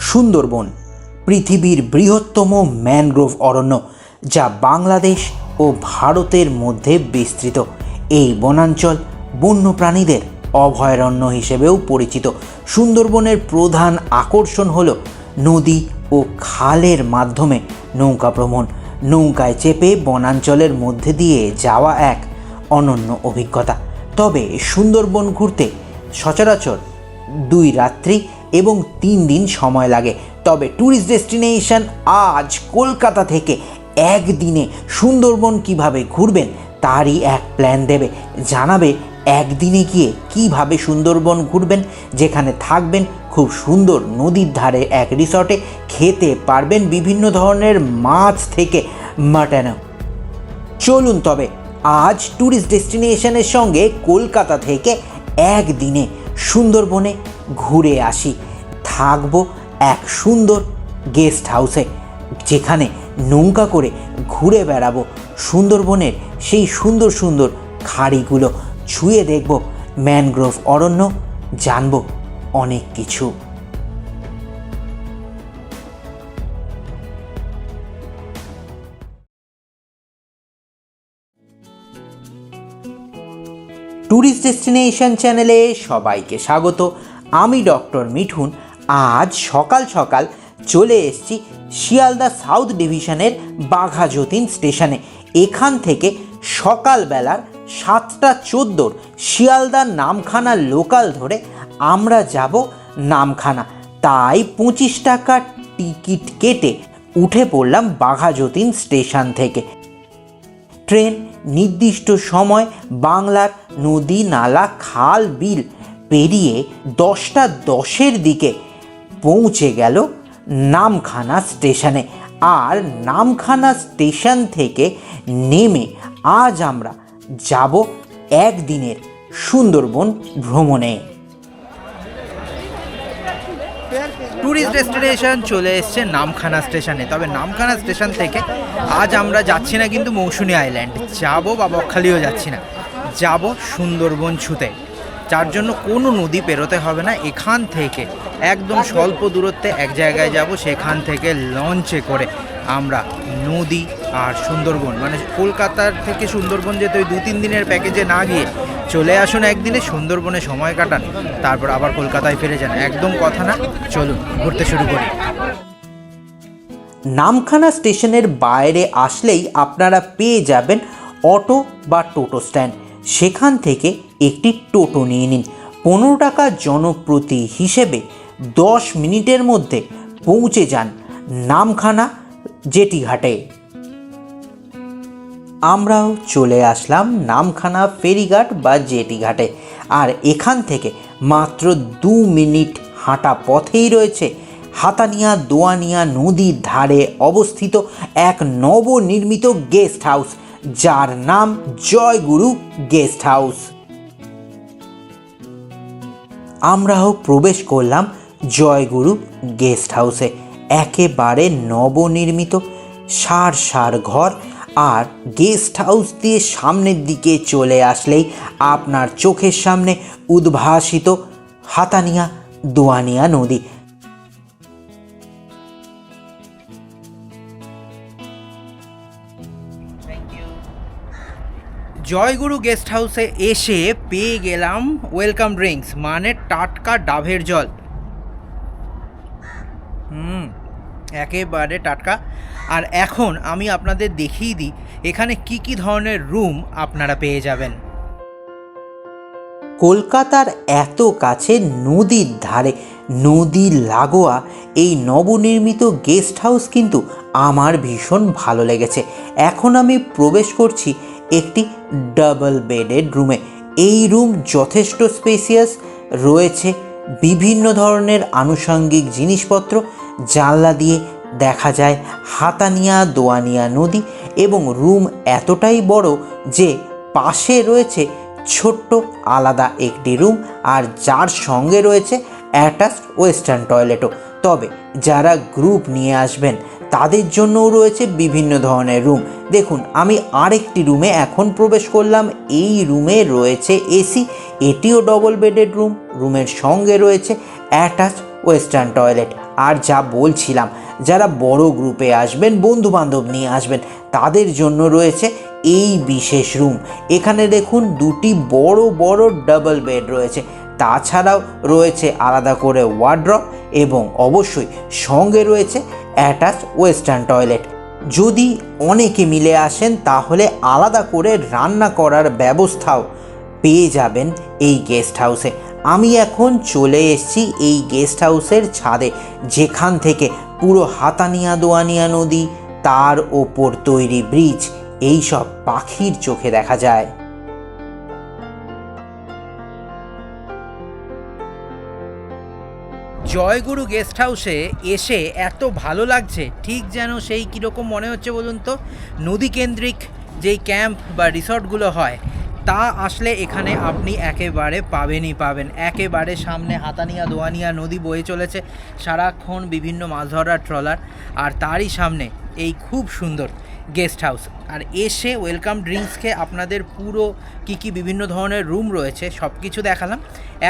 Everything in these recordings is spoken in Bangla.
সুন্দরবন, পৃথিবীর বৃহত্তম ম্যানগ্রোভ অরণ্য, যা বাংলাদেশ ও ভারতের মধ্যে বিস্তৃত। এই বনাঞ্চল বন্যপ্রাণীদের অভয়ারণ্য হিসেবেও পরিচিত। সুন্দরবনের প্রধান আকর্ষণ হল নদী ও খালের মাধ্যমে নৌকা ভ্রমণ। নৌকায় চেপে বনাঞ্চলের মধ্যে দিয়ে যাওয়া এক অনন্য অভিজ্ঞতা। তবে সুন্দরবন ঘুরতে সচরাচর দুই রাত্রি এবং তিন দিন সময় লাগে। তবে ট্যুরিস্ট ডেস্টিনেশন আজ কলকাতা থেকে একদিনে সুন্দরবন কীভাবে ঘুরবেন, তারই এক প্ল্যান দেবে। জানাবে একদিনে গিয়ে কীভাবে সুন্দরবন ঘুরবেন, যেখানে থাকবেন খুব সুন্দর নদীর ধারে এক রিসর্টে খেতে পারবেন বিভিন্ন ধরনের মাছ থেকে মাটনও চলুন তবে, আজ ট্যুরিস্ট ডেস্টিনেশনের সঙ্গে কলকাতা থেকে একদিনে সুন্দরবনে ঘুরে আসি। থাকব এক সুন্দর গেস্ট হাউসে, যেখানে নৌকা করে ঘুরে বেড়াবো। সুন্দরবনের সেই সুন্দর সুন্দর খাড়িগুলো ছুঁয়ে দেখব। ম্যানগ্রোভ অরণ্য, জানব অনেক কিছু। ট্যুরিস্ট ডেস্টিনেশন চ্যানেলে সবাইকে স্বাগত। আমি ডক্টর মিঠুন আজ সকাল সকাল চলে এসেছি শিয়ালদা সাউথ ডিভিশনের বাঘা যতীন স্টেশনে। এখান থেকে সকালবেলার সাতটা চোদ্দোর শিয়ালদা নামখানা লোকাল ধরে আমরা যাব নামখানা। তাই পঁচিশ টাকার টিকিট কেটে উঠে পড়লাম বাঘা যতীন স্টেশন থেকে। ট্রেন, নির্দিষ্ট সময়, বাংলার নদী, নালা, খাল, বিল পেরিয়ে দশটা দশের দিকে পৌঁছে গেল নামখানা স্টেশনে। আর নামখানা স্টেশন থেকে নেমে আজ আমরা যাব একদিনের সুন্দরবন ভ্রমণে। ট্যুরিস্ট ডেস্টিনেশন চলে এসছে নামখানা স্টেশনে। তবে নামখানা স্টেশন থেকে আজ আমরা যাচ্ছি না কিন্তু মৌসুনি আইল্যান্ড যাব বা বকখালিও যাচ্ছি না। যাব সুন্দরবন ছুতে। যার জন্য কোনো নদী পেরোতে হবে না এখান থেকে। একদম স্বল্প দূরত্বে এক জায়গায় যাব, সেখান থেকে লঞ্চে করে আমরা নদী আর সুন্দরবন মানে কলকাতার থেকে সুন্দরবন যেতে ওই দু তিন দিনের প্যাকেজে না গিয়ে চলে আসুন একদিনে, সুন্দরবনে সময় কাটান, তারপর আবার কলকাতায় ফিরে যান। একদম কথা না, চলুন ঘুরতে শুরু করি। নামখানা স্টেশনের বাইরে আসলেই আপনারা পেয়ে যাবেন অটো বা টোটো স্ট্যান্ড। সেখান থেকে একটি টোটো নিয়ে নিন। পনেরো টাকা জনপ্রতি হিসেবে দশ মিনিটের মধ্যে পৌঁছে যান নামখানা জেটিঘাটে। আমরাও চলে আসলাম নামখানা ফেরিঘাট বা জেটিঘাটে। আর এখান থেকে মাত্র দু মিনিট হাঁটা পথেই রয়েছে হাতানিয়া দোয়ানিয়া নদীর ধারে অবস্থিত এক নবনির্মিত গেস্ট হাউস, যার নাম জয়গুরু গেস্ট হাউস। আমরাও প্রবেশ করলাম জয়গুরু গেস্ট হাউসে। একেবারে নবনির্মিত সার সার ঘর আর গেস্ট হাউস দিয়ে সামনের দিকে চলে আসলেই আপনার চোখের সামনে উদ্ভাসিত হাতানিয়া দোয়ানিয়া নদী। জয়গুরু গেস্ট হাউসে এসে পেয়ে গেলাম ওয়েলকাম ড্রিঙ্কস মানে টাটকা ডাভের জল। হুম, একেবারে টাটকা। আর এখন আমি আপনাদের দেখিয়ে দিই, এখানে কি কি ধরনের রুম আপনারা পেয়ে যাবেন। কলকাতার এত কাছে নদীর ধারে, নদী লাগোয়া এই নবনির্মিত গেস্ট হাউস কিন্তু আমার ভীষণ ভালো লেগেছে। এখন আমি প্রবেশ করছি একটি ডাবল বেডেড রুমে এই রুম যথেষ্ট স্পেসিয়াস রয়েছে বিভিন্ন ধরনের আনুষঙ্গিক জিনিসপত্র, জানলা দিয়ে দেখা যায় হাতানিয়া, দোয়ানিয়া নদী এবং রুম এতটাই বড় যে পাশে রয়েছে ছোট্ট আলাদা একটি রুম আর যার সঙ্গে রয়েছে অ্যাটাচ ওয়েস্টার্ন টয়লেটও তবে যারা গ্রুপ নিয়ে আসবেন তাদের জন্যও রয়েছে বিভিন্ন ধরনের রুম। দেখুন, আমি আরেকটি রুমে এখন প্রবেশ করলাম। এই রুমে রয়েছে এসি এটিও ডবল বেডেড রুম রুমের সঙ্গে রয়েছে অ্যাটাচ ওয়েস্টার্ন টয়লেট আর যা বলছিলাম, যারা বড় গ্রুপে আসবেন বন্ধু বান্ধব নিয়ে আসবেন, তাদের জন্য রয়েছে এই বিশেষ রুম এখানে দেখুন, দুটি বড় বড় ডাবল বেড রয়েছে। তাছাড়াও রয়েছে আলাদা করে ওয়ার্ড্রপ এবং অবশ্যই সঙ্গে রয়েছে অ্যাটাচ ওয়েস্টার্ন টয়লেট। যদি অনেকে মিলে আসেন, তাহলে আলাদা করে রান্না করার ব্যবস্থাও পেয়ে যাবেন এই গেস্ট হাউসে। আমি এখন চলে এসেছি এই গেস্ট হাউসের ছাদে, যেখান থেকে পুরো হাতানিয়া দোয়ানিয়া নদী, তার ওপর তৈরি ব্রিজ, এইসব পাখির চোখে দেখা যায়। জয়গুরু গেস্ট হাউসে এসে এত ভালো লাগছে। ঠিক যেন সেই কীরকম মনে হচ্ছে বলুন তো? নদী কেন্দ্রিক যেই ক্যাম্প বা রিসর্টগুলো হয়, তা আসলে এখানে আপনি একেবারে পাবেনই পাবেন। একেবারে সামনে হাতানিয়া, দোয়ানিয়া নদী বয়ে চলেছে, সারাক্ষণ বিভিন্ন মাছ ধরার ট্রলার, আর তারই সামনে এই খুব সুন্দর গেস্ট হাউস। আর এসে ওয়েলকাম ড্রিঙ্কসকে আপনাদের পুরো কি কি বিভিন্ন ধরনের রুম রয়েছে সব কিছু দেখালাম।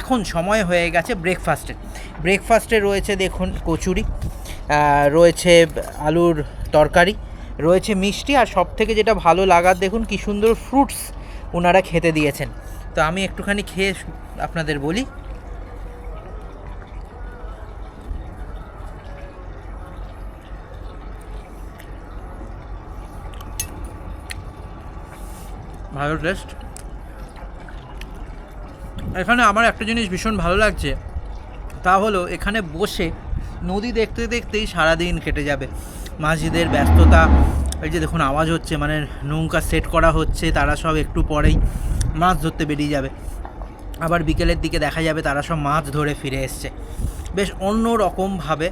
এখন সময় হয়ে গেছে ব্রেকফাস্টের ব্রেকফাস্টে রয়েছে দেখুন কচুরি রয়েছে আলুর তরকারি, রয়েছে মিষ্টি, আর সব থেকে যেটা ভালো লাগার দেখুন কি সুন্দর ফ্রুটস ওনারা খেতে দিয়েছেন। তো আমি একটুখানি খেয়ে আপনাদের বলি ভালো টেস্ট এখানে আমার একটা জিনিস ভীষণ ভালো লাগছে, তা হলো এখানে বসে নদী দেখতে দেখতেই সারাদিন কেটে যাবে। মাঝিদের ব্যস্ততা, এই যে দেখুন আওয়াজ হচ্ছে মানে নৌকা সেট করা হচ্ছে, তারা সব একটু পরেই মাছ ধরতে বেরিয়ে যাবে। আবার বিকেলের দিকে দেখা যাবে তারা সব মাছ ধরে ফিরে এসছে। বেশ অন্য রকমভাবে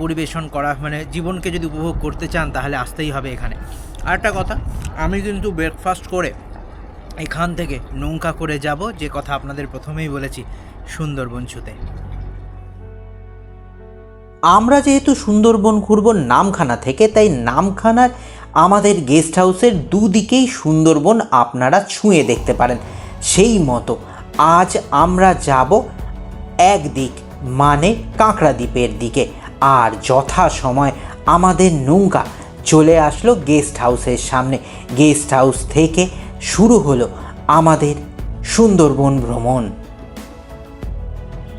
পরিবেশন করা মানে জীবনকে যদি উপভোগ করতে চান তাহলে আসতেই হবে এখানে। আর একটা কথা, আমি কিন্তু ব্রেকফাস্ট করে এখান থেকে নৌকা করে যাব, যে কথা আপনাদের প্রথমেই বলেছি, সুন্দরবন ছুতে। আমরা যেহেতু সুন্দরবন ঘুরব নামখানা থেকে, তাই নামখানার আমাদের গেস্ট হাউসের দুদিকেই সুন্দরবন আপনারা ছুঁয়ে দেখতে পারেন। সেই মতো আজ আমরা যাব একদিক মানে কাঁকড়া দ্বীপের দিকে। আর যথা সময় আমাদের নৌকা চলে আসলো গেস্ট হাউসের সামনে। গেস্ট হাউস থেকে শুরু হলো আমাদের সুন্দরবন ভ্রমণ।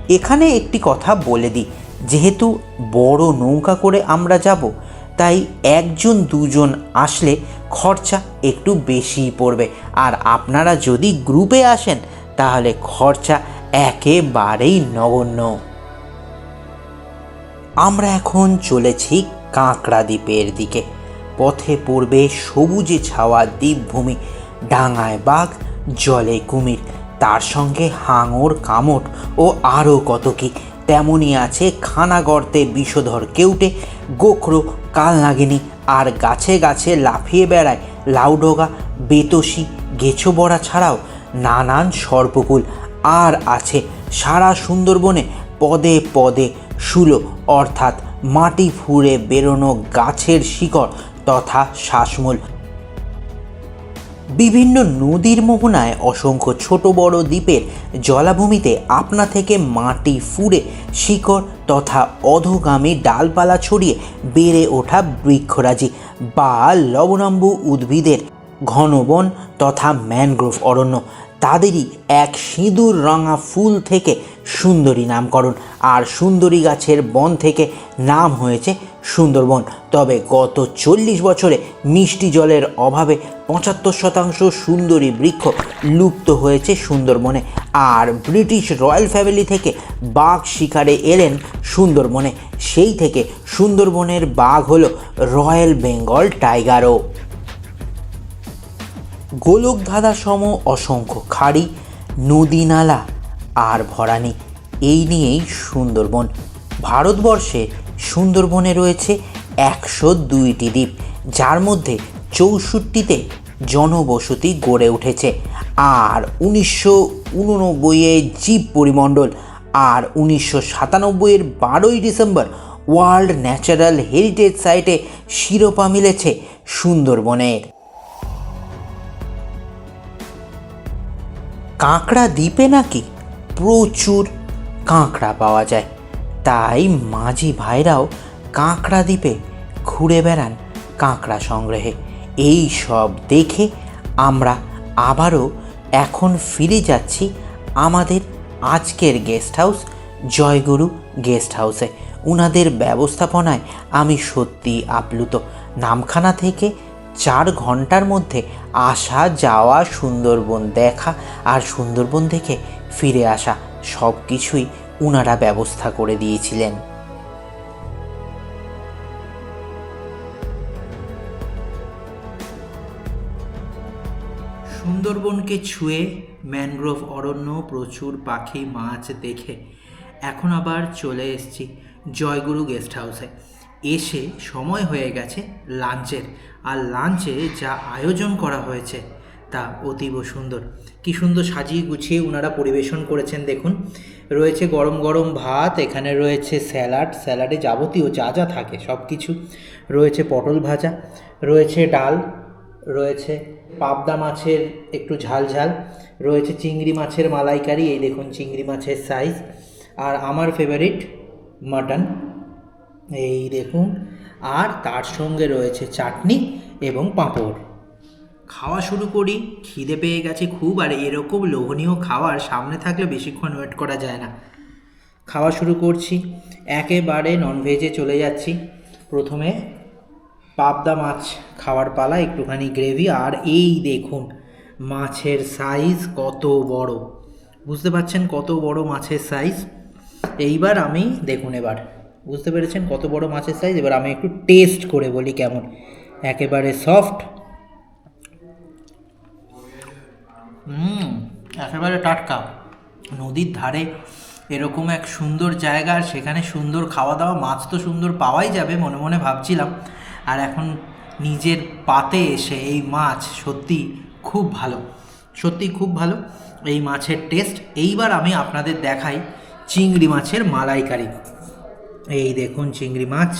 এখানে একটি কথা বলে দিই, যেহেতু বড় নৌকা করে আমরা যাব, তাই একজন দুজন আসলে খরচা একটু বেশিই পড়বে। আর আপনারা যদি গ্রুপে আসেন, তাহলে খরচা একেবারেই নগণ্য। আমরা এখন চলেছি কাঁকড়া দ্বীপের দিকে। পথে পড়বে সবুজে ছাওয়া দ্বীপভূমি। ডাঙায় বাঘ, জলে কুমির, তার সঙ্গে হাঙর, কামট ও আরও কত কি। তেমনই আছে খানা গর্তে বিষধর কেউটে, গোখরো, কালনাগিনী আর গাছে গাছে লাফিয়ে বেড়ায় লাউডোগা বেতসি গেছো বড়া ছাড়াও নানান সর্পকুল। আর আছে সারা সুন্দরবনে পদে পদে শুলো, অর্থাৎ মাটি ফুঁড়ে বেরোনো গাছের শিকড় তথা শ্বাসমূল। বিভিন্ন নদীর মোহনায় অসংখ্য ছোট বড় দ্বীপের জলাভূমিতে আপনা থেকে মাটি ফুঁড়ে শিকড় তথা অধোগামী ডালপালা ছড়িয়ে বেড়ে ওঠা বৃক্ষরাজি বা লবণাম্বু উদ্ভিদের ঘনবন তথা ম্যানগ্রোভ অরণ্য। তাদেরই এক সিঁদুর রঙা ফুল থেকে সুন্দরী নামকরণ। আর সুন্দরী গাছের বন থেকে নাম হয়েছে সুন্দরবন। তবে গত চল্লিশ বছরে মিষ্টি জলের অভাবে পঁচাত্তর শতাংশ সুন্দরী বৃক্ষ লুপ্ত হয়েছে সুন্দরবনে। আর ব্রিটিশ রয়্যাল ফ্যামিলি থেকে বাঘ শিকারে এলেন সুন্দরবনে। সেই থেকে সুন্দরবনের বাঘ হলো রয়্যাল বেঙ্গল টাইগারও। গোলকধাঁধা সম অসংখ্য খাড়ি, নদী নালা আর ভরানি। এই নিয়েই সুন্দরবন। ভারতবর্ষে সুন্দরবনে রয়েছে একশো দুইটি দ্বীপ, যার মধ্যে চৌষট্টিতে জনবসতি গড়ে উঠেছে আর উনিশশো উননব্বইয়ে জীব পরিমণ্ডল আর উনিশশো সাতানব্বইয়ের বারোই ডিসেম্বর ওয়ার্ল্ড ন্যাচারাল হেরিটেজ সাইটে শিরোপা মিলেছে সুন্দরবনের। কাঁকড়া দ্বীপে নাকি প্রচুর কাঁকড়া পাওয়া যায়। তাই মাঝি ভাইরাও কাঁকড়া দ্বীপে ঘুরে বেড়ান কাঁকড়া সংগ্রহে। এই সব দেখে আমরা আবারও এখন ফিরে যাচ্ছি আমাদের আজকের গেস্ট হাউস জয়গুরু গেস্ট হাউসে উনাদের ব্যবস্থাপনায় আমি সত্যি আপ্লুত। নামখানা থেকে চার ঘণ্টার মধ্যে আসা, যাওয়া, সুন্দরবন দেখা আর সুন্দরবন থেকে ফিরে আসা সব কিছুই উনারা ব্যবস্থা করে দিয়েছিলেন। সুন্দরবনকে ছুঁয়ে ম্যানগ্রোভ অরণ্য, প্রচুর পাখি, মাছ দেখে এখন আবার চলে এসেছি জয়গুরু গেস্ট হাউসে এসে সময় হয়ে গেছে লাঞ্চের। আর লাঞ্চে যা আয়োজন করা হয়েছে তা অতীব সুন্দর। কি সুন্দর সাজিয়ে গুছিয়ে ওনারা পরিবেশন করেছেন দেখুন। রয়েছে গরম গরম ভাত, এখানে রয়েছে স্যালাড। স্যালাডে যাবতীয় যা যা থাকে সব কিছু রয়েছে পটল ভাজা, রয়েছে ডাল, রয়েছে পাবদা মাছের একটু ঝাল ঝাল, রয়েছে চিংড়ি মাছের মালাইকারি, এই দেখুন চিংড়ি মাছের সাইজ আর আমার ফেভারিট মাটন এই দেখুন, আর তার সঙ্গে রয়েছে চাটনি এবং পাঁপড়। খাওয়া শুরু করি, খিদে পেয়ে গেছে খুব, আর এরকম লোভনীয় খাবার সামনে থাকলে বেশিক্ষণ ওয়েট করা যায় না। খাওয়া শুরু করছি, একেবারে ননভেজে চলে যাচ্ছি। প্রথমে পাবদা মাছ খাওয়ার পালা, একটুখানি গ্রেভি আর এই দেখুন, মাছের সাইজ কত বড়। বুঝতে পারছেন কত বড় মাছের সাইজ এইবার আমি, দেখুন এবার বুঝতে পেরেছেন কত বড় মাছের সাইজ এবার আমি একটু টেস্ট করে বলি কেমন। একেবারে সফট হুম, একেবারে টাটকা। নদীর ধারে এরকম এক সুন্দর জায়গা, আর সেখানে সুন্দর খাওয়া দাওয়া মাছ তো সুন্দর পাওয়াই যাবে মনে মনে ভাবছিলাম। আর এখন নিজের পাতে এসে এই মাছ সত্যি খুব ভালো। সত্যি খুব ভালো। এই মাছের টেস্ট এইবার আমি আপনাদের দেখাই চিংড়ি মাছের মালাইকারি। এই দেখুন চিংড়ি মাছ।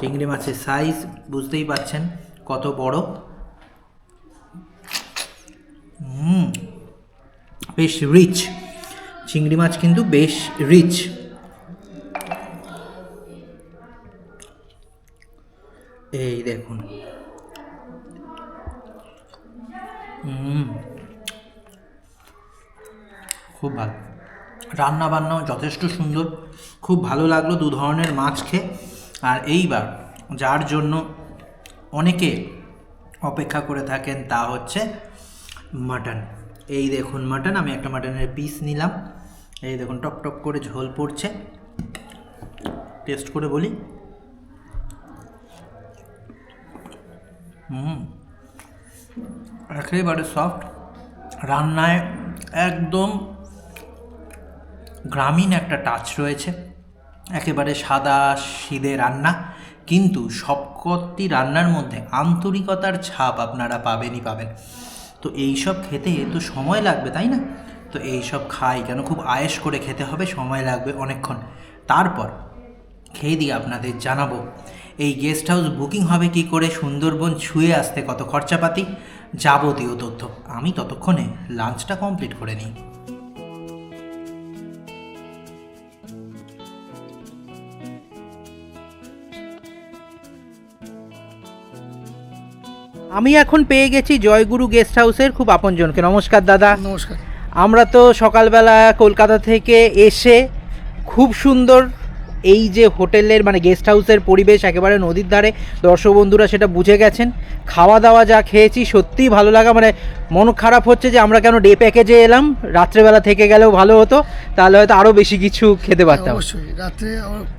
চিংড়ি মাছের সাইজ বুঝতেই পাচ্ছেন কত বড়। হুম, বেশ রিচ চিংড়ি মাছ কিন্তু বেশ রিচ এই দেখুন। হুম, খুব ভালো। রান্না বান্নাও যথেষ্ট সুন্দর। খুব ভালো লাগল দু ধরনের মাছ খেয়ে। আর এইবার যার জন্য অনেকে অপেক্ষা করে থাকেন তা হচ্ছে মাটন। এই দেখুন মাটন, আমি একটা মাটনের পিস নিলাম। এই দেখুন, টক টক করে ঝোল পড়ছে। টেস্ট করে বলি। হুম, একেবারে সফট রান্নায় একদম গ্রামীণ একটা টাচ রয়েছে। একেবারে সাদা সিদে রান্না, কিন্তু সবকটি রান্নার মধ্যে আন্তরিকতার ছাপ আপনারা পাবেনই পাবেন। তো এই সব খেতে তো সময় লাগবে, তাই না? তো এই সব খাই কেন? খুব আয়েস করে খেতে হবে, সময় লাগবে অনেকক্ষণ। তারপর খেয়ে দিয়ে আপনাদের জানাব, এই গেস্ট হাউস বুকিং হবে কি করে? সুন্দরবন ছুঁয়ে আসতে কত খরচাপাতি? যাবতীয় তথ্য। আমি ততক্ষণে লাঞ্চটা কমপ্লিট করে নিই। আমি এখন পেয়ে গেছি জয়গুরু গেস্ট হাউসের খুব আপনজনকে। নমস্কার দাদা। নমস্কার। আমরা তো সকালবেলা কলকাতা থেকে এসে খুব সুন্দর এই যে হোটেলের মানে গেস্ট হাউসের পরিবেশ একেবারে নদীর ধারে দর্শক বন্ধুরা সেটা বুঝে গেছেন। খাওয়া দাওয়া যা খেয়েছি সত্যিই ভালো লাগা মানে মন খারাপ হচ্ছে যে আমরা কেন ডে প্যাকেজে এলাম রাত্রেবেলা থেকে গেলেও ভালো হতো তাহলে হয়তো আরও বেশি কিছু খেতে পারতাম। অবশ্যই। রাত্রে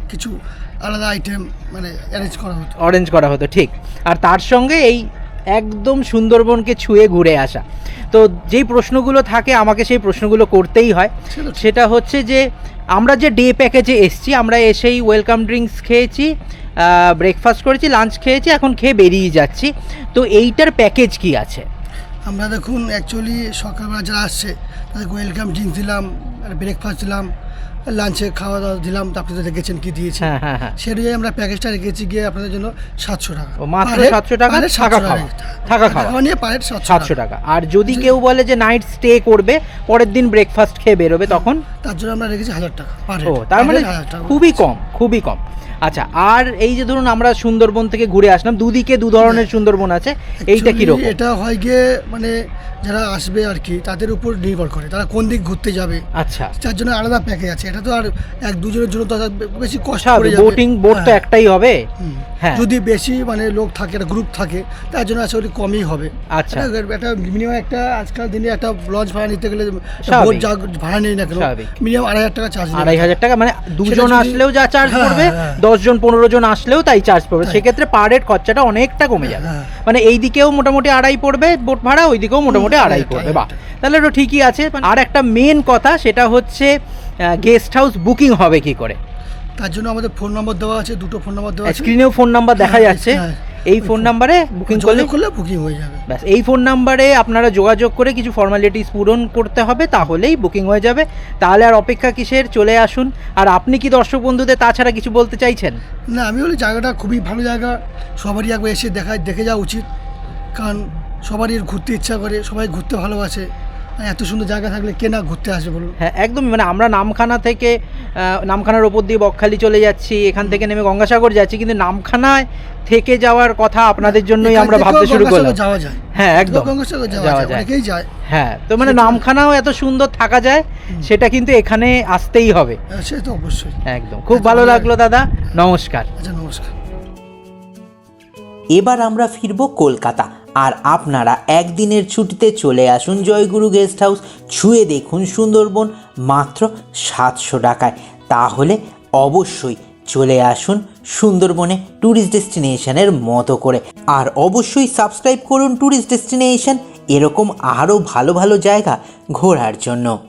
কিছু আলাদা আইটেম মানে অ্যারেঞ্জ করা হতো। অরেঞ্জ করা হতো ঠিক। আর তার সঙ্গে এই একদম সুন্দরবনকে ছুঁয়ে ঘুরে আসা। তো যেই প্রশ্নগুলো থাকে আমাকে সেই প্রশ্নগুলো করতেই হয়। সেটা হচ্ছে যে আমরা যে ডে প্যাকেজে এসছি আমরা এসেই ওয়েলকাম ড্রিঙ্কস খেয়েছি ব্রেকফাস্ট করেছি লাঞ্চ খেয়েছি এখন খেয়ে বেরিয়ে যাচ্ছি। তো এইটার প্যাকেজ কি আছে? আমরা দেখুন অ্যাকচুয়ালি সকালবেলা যারা আসছে তাদেরকে ওয়েলকাম ড্রিঙ্ক দিলাম ব্রেকফাস্ট দিলাম। লাঞ্চে খাওয়া দাওয়া দিলাম আপনি তো দেখেছেন কি দিয়েছি। হ্যাঁ হ্যাঁ হ্যাঁ। সেই অনুযায়ী আমরা প্যাকেজটা রেখেছি গিয়ে আপনাদের জন্য সাতশো টাকা। সাতশো মাত্র Per head- 700 টাকা থাকা খাওয়া। থাকা খাওয়া। নিয়ে পার সাতশো টাকা। আর যদি কেউ বলে যে নাইট স্টে করবে পরের দিন ব্রেকফাস্ট খেয়ে বেরোবে তখন? তার জন্য আমরা রেখেছি হাজার টাকা পার ও তার মানে খুবই কম খুবই কম। আচ্ছা আর এই যে ধরুন আমরা সুন্দরবন থেকে ঘুরে আসলাম দুদিকে দু ধরনের সুন্দরবন আছে এইটা কি রকম এটা হয় গিয়ে মানে যারা আসবে আর কি তাদের উপর নির্ভর করে তারা কোন দিক ঘুরতে যাবে। আচ্ছা। তার জন্য আলাদা প্যাকেজ আছে এটা তো আর এক দুজনের জন্য তো বেশি কষ্ট যাবে। বোটিং বোট তো হ্যাঁ। একটাই হবে? হ্যাঁ। যদি বেশি মানে লোক থাকে একটা গ্রুপ থাকে তার জন্য আসলে কমই হবে। আচ্ছা। একটা- একটা মিনিমাম একটা আজকাল দিনে একটা লঞ্চ ভাড়া নিতে গেলে বোট যা ভাড়া নেই না কেন মিনিমাম আড়াই হাজার টাকা চার্জ আড়াই হাজার টাকা মানে দুজন আসলেও যা চার্জ হ্যাঁ, পড়বে হ্যাঁ। দশ জন পনেরো জন আসলেও তাই চার্জ পড়বে। সেক্ষেত্রে পার হেড খরচাটা অনেকটা কমে যাবে। হ্যাঁ। মানে এই দিকেও মোটামুটি আড়াই পড়বে বোট ভাড়া ওই দিকেও মোটামুটি আড়াই পড়বে। বা তাহলে ওটা ঠিকই আছে। আর একটা মেন কথা সেটা হচ্ছে গেস্ট হাউস বুকিং হবে কি করে? তার জন্য আমাদের ফোন নম্বর দেওয়া আছে দুটো ফোন নম্বর দেওয়া আছে। স্ক্রিনেও ফোন নাম্বার দেখা হ্যাঁ, যাচ্ছে। হ্যাঁ। এই ফোন নাম্বারে বুকিং করলে করলে বুকিং হয়ে যাবে। ব্যাস এই ফোন নাম্বারে আপনারা যোগাযোগ করে কিছু ফর্মালিটিস পূরণ করতে হবে তাহলেই বুকিং হয়ে যাবে। তাহলে আর অপেক্ষা কিসের? চলে আসুন। আর আপনি কি দর্শক বন্ধুদের তাছাড়া কিছু বলতে চাইছেন? না আমি বলি জায়গাটা খুবই ভালো জায়গা। সবারই একবার এসে দেখা দেখে যাওয়া উচিত। কারণ সবারই ঘুরতে ইচ্ছা করে সবাই ঘুরতে ভালোবাসে। এত সুন্দর জায়গা থাকলে কে না ঘুরতে আসবে বলুন? হ্যাঁ একদমই মানে আমরা নামখানা থেকে নামখানার ওপর দিয়ে বকখালি চলে যাচ্ছি এখান থেকে নেমে গঙ্গাসাগর যাচ্ছি কিন্তু নামখানায় থেকে যাওয়ার কথা আপনাদের জন্যই আমরা ভাবতে শুরু করলাম। যাওয়া যায়। হ্যাঁ একদম। গঙ্গাসাগর যাওয়া যাওয়া যায়। অনেকেই যায়। হ্যাঁ তো মানে নামখানাও এত সুন্দর থাকা যায় সেটা কিন্তু এখানে আসতেই হবে। হ্যাঁ, সে তো অবশ্যই। একদম। খুব ভালো লাগল দাদা। নমস্কার। আচ্ছা নমস্কার। এবার আমরা ফিরব কলকাতা। আর আপনারা একদিনের ছুটিতে চলে আসুন জয়গুরু গেস্ট হাউস, ছুঁয়ে দেখুন সুন্দরবন মাত্র সাতশো টাকায়। তাহলে অবশ্যই চলে আসুন সুন্দরবনে ট্যুরিস্ট ডেস্টিনেশনের মতো করে। আর অবশ্যই সাবস্ক্রাইব করুন ট্যুরিস্ট ডেস্টিনেশন, এরকম আরও ভালো ভালো জায়গা ঘোরার জন্য।